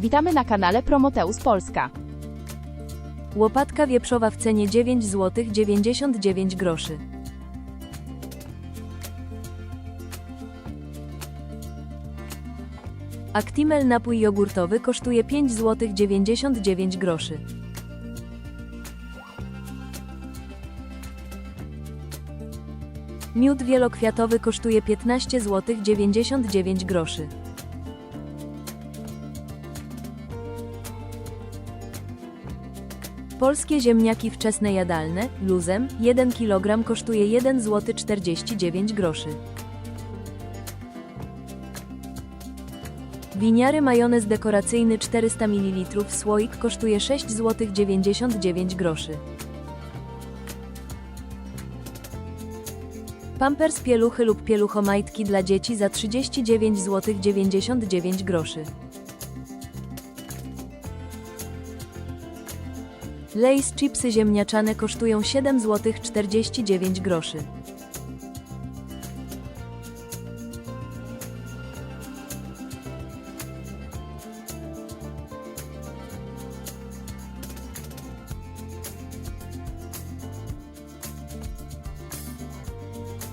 Witamy na kanale Promoteus Polska. Łopatka wieprzowa w cenie 9 zł 99 groszy. Actimel napój jogurtowy kosztuje 5 zł 99 groszy. Miód wielokwiatowy kosztuje 15 zł 99 groszy. Polskie ziemniaki wczesne jadalne, luzem, 1 kg kosztuje 1 zł 49 groszy. Winiary majonez dekoracyjny 400 ml słoik kosztuje 6 zł 99 groszy. Pampers pieluchy lub pieluchomajtki dla dzieci za 39 zł 99 groszy. Lay's chipsy ziemniaczane kosztują 7 zł 49 groszy.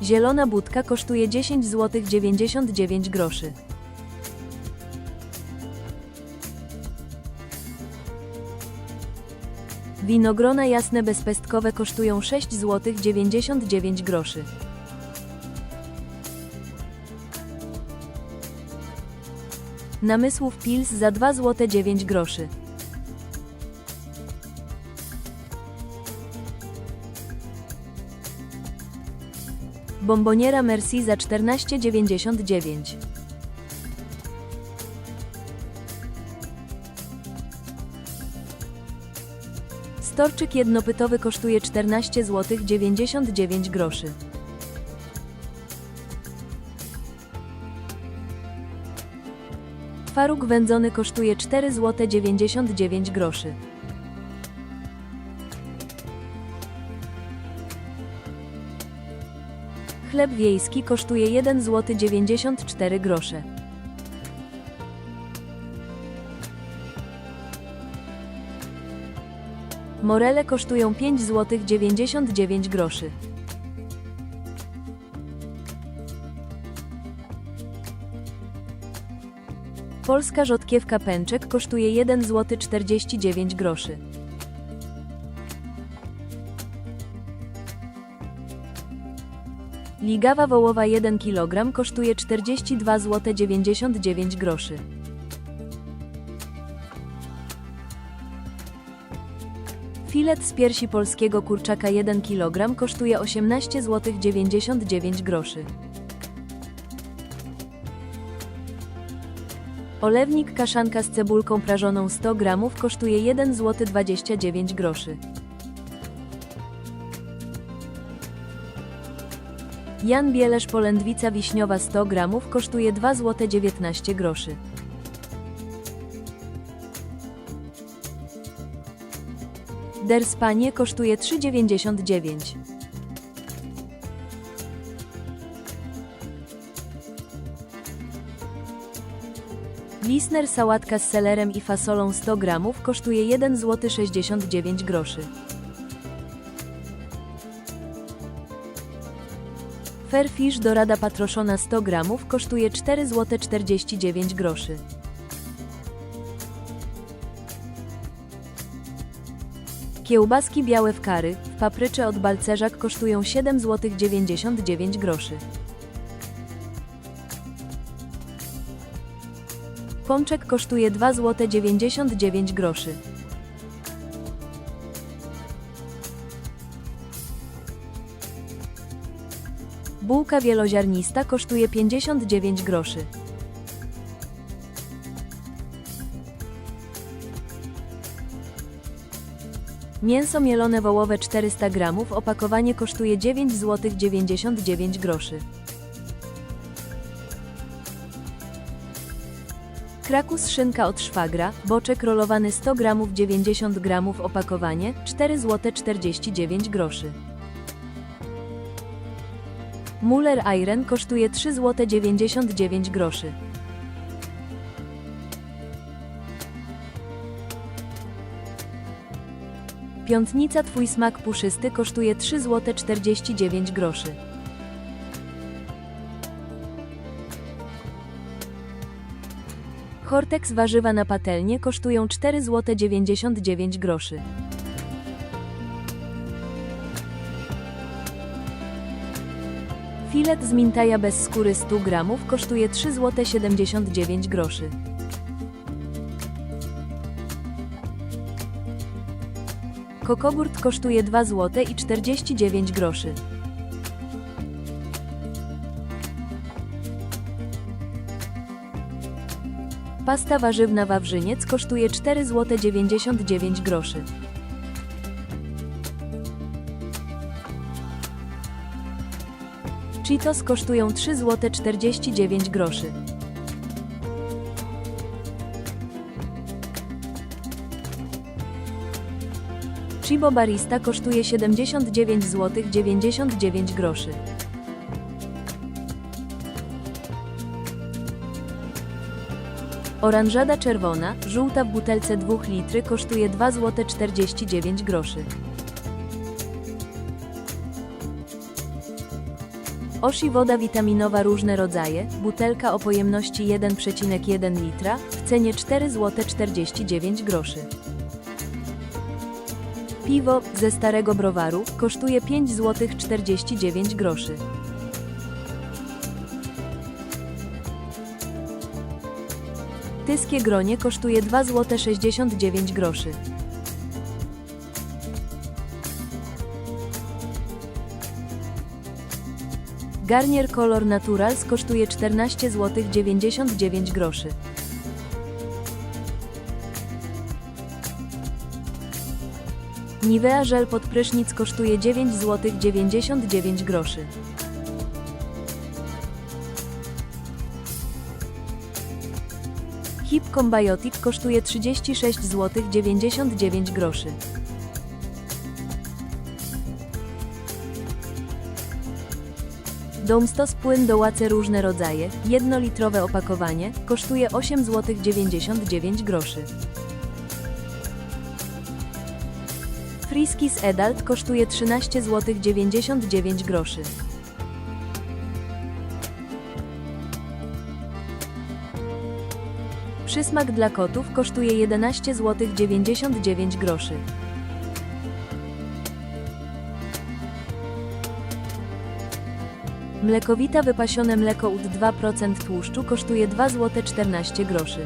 Zielona budka kosztuje 10 zł 99 groszy. Winogrona jasne bezpestkowe kosztują 6 zł 99 groszy. Namysłów Pils za 2 zł 9 groszy. Bomboniera Merci za 14,99. Storczyk jednopytowy kosztuje 14 zł 99 groszy. Wędzony kosztuje 4 zł 99 groszy. Chleb wiejski kosztuje 1 zł 94 grosze. Morele kosztują 5 zł 99 groszy. Polska rzodkiewka pęczek kosztuje 1 zł 49 groszy. Ligawa wołowa 1 kg kosztuje 42 zł 99 groszy. Filet z piersi polskiego kurczaka 1 kg kosztuje 18 zł 99 groszy. Olewnik kaszanka z cebulką prażoną 100 g kosztuje 1 zł 29 groszy. Jan Bielesz polędwica wiśniowa 100 g kosztuje 2 zł 19 groszy. Der Spanie kosztuje 3,99. Lisner sałatka z selerem i fasolą 100 g kosztuje 1 zł 69 groszy. Fairfish dorada patroszona 100 g kosztuje 4 zł 49 groszy. Kiełbaski białe w kary, w paprycze od balcerzak kosztują 7 zł 99 groszy. Pączek kosztuje 2 zł 99 groszy. Bułka wieloziarnista kosztuje 59 groszy. Mięso mielone wołowe 400 g, opakowanie kosztuje 9 zł 99 groszy. Krakus szynka od szwagra, boczek rolowany 100 g 90 g opakowanie 4 zł 49 groszy. Muller Iron kosztuje 3 zł 99 groszy. Piątnica Twój smak puszysty kosztuje 3 zł 49 groszy. Hortex warzywa na patelnię kosztują 4 zł 99 groszy. Filet z mintaja bez skóry 100 gramów kosztuje 3 zł 79 groszy. Kokogurt kosztuje 2 zł i 49 groszy. Pasta warzywna Wawrzyniec kosztuje 4 zł 99 groszy. Cheetos kosztują 3 zł 49 groszy. Chibo Barista kosztuje 79 zł 99 groszy. Oranżada czerwona, żółta w butelce 2 litry kosztuje 2 zł 49 groszy. Oshi woda witaminowa różne rodzaje, butelka o pojemności 1,1 litra, w cenie 4 zł 49 groszy. Piwo ze starego browaru kosztuje 5 zł 49 groszy. Tyskie gronie kosztuje 2 zł 69 groszy. Garnier Color Naturals kosztuje 14 zł 99 groszy. Nivea żel pod prysznic kosztuje 9 zł 99 groszy. Hip Combiotic kosztuje 36 zł 99 groszy. Domstos płyn do łace różne rodzaje, 1-litrowe opakowanie, kosztuje 8 zł 99 groszy. Friskis Edalt kosztuje 13 zł 99 groszy. Przysmak dla kotów kosztuje 11 zł 99 groszy. Mlekowita wypasione mleko UD 2% tłuszczu kosztuje 2 zł 14 groszy.